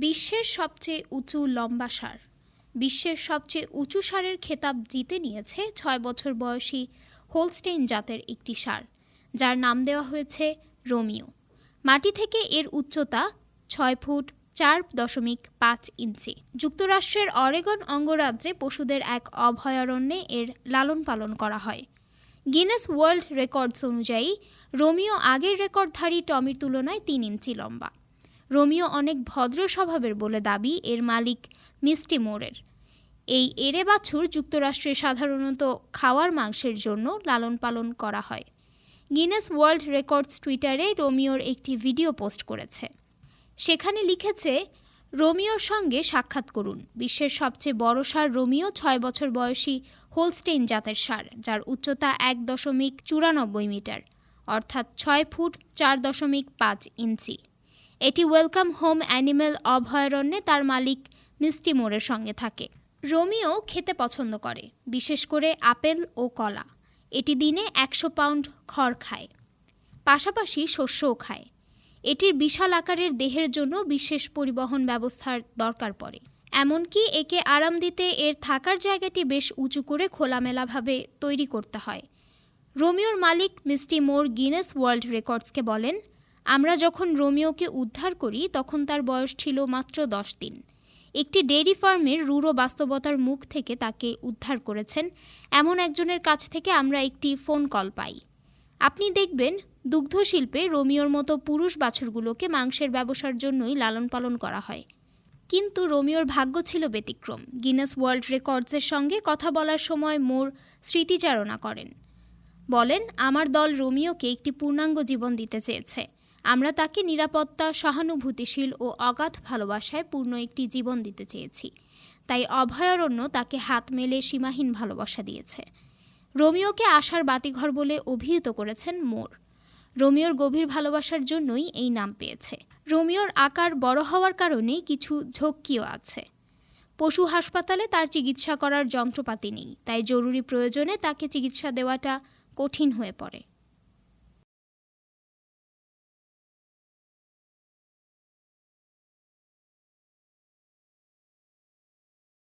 বিশ্বের সবচেয়ে উঁচু লম্বা সার। বিশ্বের সবচেয়ে উঁচু সারের খেতাব জিতে নিয়েছে ছয় বছর বয়সী হোলস্টেইন জাতের একটি সার, যার নাম দেওয়া হয়েছে রোমিও। মাটি থেকে এর উচ্চতা ছয় ফুট চার দশমিক পাঁচ ইঞ্চি। যুক্তরাষ্ট্রের অরেগন অঙ্গরাজ্যে পশুদের এক অভয়ারণ্যে এর লালন পালন করা হয়। গিনেস ওয়ার্ল্ড রেকর্ডস অনুযায়ী, রোমিও আগের রেকর্ডধারী টমির তুলনায় তিন ইঞ্চি লম্বা। রোমিও অনেক ভদ্র স্বভাবের বলে দাবি এর মালিক মিস্টি মোরের। এই এরে বাছুর যুক্তরাষ্ট্রে সাধারণত খাওয়ার মাংসের জন্য লালন পালন করা হয়। গিনেস ওয়ার্ল্ড রেকর্ডস টুইটারে রোমিওর একটি ভিডিও পোস্ট করেছে। সেখানে লিখেছে, রোমিওর সঙ্গে সাক্ষাৎ করুন। বিশ্বের সবচেয়ে বড় সার রোমিও ছয় বছর বয়সী হোলস্টেইন জাতের সার, যার উচ্চতা এক দশমিক চুরানব্বই মিটার, অর্থাৎ ছয় ফুট চার দশমিক পাঁচ ইঞ্চি। এটি ওয়েলকাম হোম অ্যানিম্যাল অভয়ারণ্যে তার মালিক মিষ্টি মোরের সঙ্গে থাকে। রোমিও খেতে পছন্দ করে, বিশেষ করে আপেল ও কলা। এটি দিনে একশো পাউন্ড খড় খায়, পাশাপাশি শস্যও খায়। এটির বিশাল আকারের দেহের জন্য বিশেষ পরিবহন ব্যবস্থার দরকার পড়ে। এমনকি একে আরাম দিতে এর থাকার জায়গাটি বেশ উঁচু করে খোলামেলাভাবে তৈরি করতে হয়। রোমিওর মালিক মিস্টি মোর গিনেস ওয়ার্ল্ড রেকর্ডসকে বলেন আমরা যখন রোমিওকে উদ্ধার করি, তখন তার বয়স ছিল মাত্র দশ দিন। একটি ডেইরি ফার্মের রূঢ় বাস্তবতার মুখ থেকে তাকে উদ্ধার করেছেন। এমন একজনের কাছ থেকে আমরা একটি ফোন কল পাই। আপনি দেখবেন, দুগ্ধ শিল্পে রোমিওর মতো পুরুষ বাছুরগুলোকে মাংসের ব্যবসার জন্যই লালন পালন করা হয়। কিন্তু রোমিওর ভাগ্য ছিল ব্যতিক্রম। গিনেস ওয়ার্ল্ড রেকর্ডসের সঙ্গে কথা বলার সময় মোর স্মৃতিচারণা করেন। বলেন, আমার দল রোমিওকে একটি পূর্ণাঙ্গ জীবন দিতে চেয়েছে। আমরা তাকে নিরাপত্তা, সহানুভূতিশীল ও অগাধ ভালোবাসায় পূর্ণ একটি জীবন দিতে চেয়েছি। তাই অভয়ারণ্য তাকে হাত মেলে সীমাহীন ভালোবাসা দিয়েছে। রোমিওকে আশার বাতিঘর বলে অভিহিত করেছেন মোর। রোমিওর গভীর ভালোবাসার জন্যই এই নাম পেয়েছে। রোমিওর আকার বড় হওয়ার কারণে কিছু ঝক্কিও আছে। পশু হাসপাতালে তার চিকিৎসা করার যন্ত্রপাতি নেই, তাই জরুরি প্রয়োজনে তাকে চিকিৎসা দেওয়াটা কঠিন হয়ে পড়ে।